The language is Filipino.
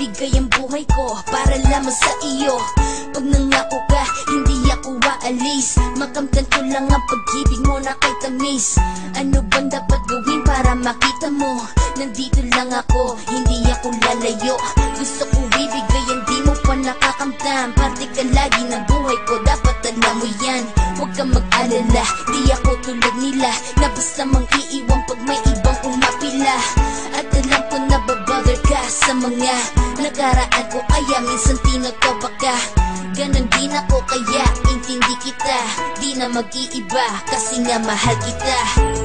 Bibigay ang buhay ko para lamang sa iyo. Pag nangako ka, hindi ako aalis. Makamtan ko lang ang pag-ibig mo na kay tamis. Ano bang dapat gawin para makita mo? Nandito lang ako, hindi ako lalayo. Gusto ko bibigay ang di mo pa nakakamtan. Parte ka lagi ng buhay ko, dapat alam mo yan. Huwag kang mag-alala, di ako tulad nila. Na basta mang iiwan pag may ibang umapila babother ka sa mga Nakaraan ko. Kaya minsan tinatawa ka Ganon din ako kaya intindi kita. Di na mag-iiba kasi nga mahal kita